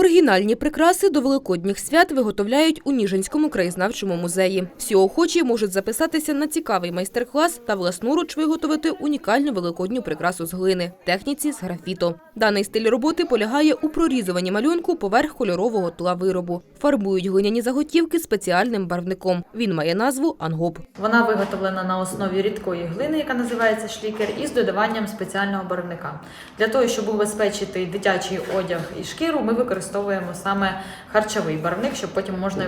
Оригінальні прикраси до великодніх свят виготовляють у Ніжинському краєзнавчому музеї. Всі охочі можуть записатися на цікавий майстер-клас та власноруч виготовити унікальну великодню прикрасу з глини, техніці з графіту. Даний стиль роботи полягає у прорізуванні малюнку поверх кольорового тла виробу. Фарбують глиняні заготівки спеціальним барвником. Він має назву ангоп. Вона виготовлена на основі рідкої глини, яка називається шлікер, із додаванням спеціального барвника. Для того, щоб убезпечити дитячий одяг і шкіру, ми використовуємо саме харчовий барвник, щоб потім можна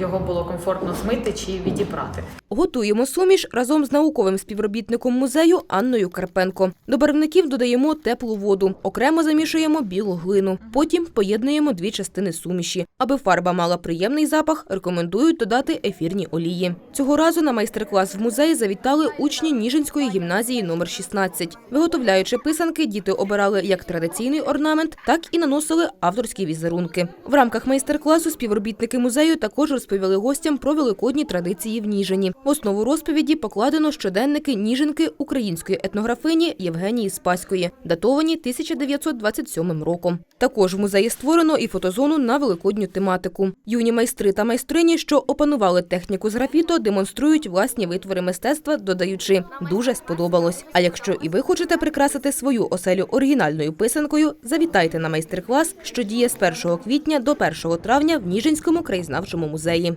його було комфортно змити чи відібрати. Готуємо суміш разом з науковим співробітником музею Анною Карпенко. До барвників додаємо теплу воду, окремо замішуємо білу глину. Потім поєднуємо дві частини суміші. Аби фарба мала приємний запах, рекомендують додати ефірні олії. Цього разу на майстер-клас в музей завітали учні Ніжинської гімназії номер 16. Виготовляючи писанки, діти обирали як традиційний орнамент, так і наносили авторські візерунки. В рамках майстер-класу співробітники музею також розповіли гостям про великодні традиції в Ніжині. В основу розповіді покладено щоденники Ніжинки української етнографині Євгенії Спаської, датовані 1927 роком. Також в музеї створено і фотозону на великодню тематику. Юні майстри та майстрині, що опанували техніку з графіто, демонструють власні витвори мистецтва, додаючи дуже сподобалось. А якщо і ви хочете прикрасити свою оселю оригінальною писанкою, завітайте на майстер-клас, що діє з 1 квітня до 1 травня в Ніжинському краєзнавчому музеї.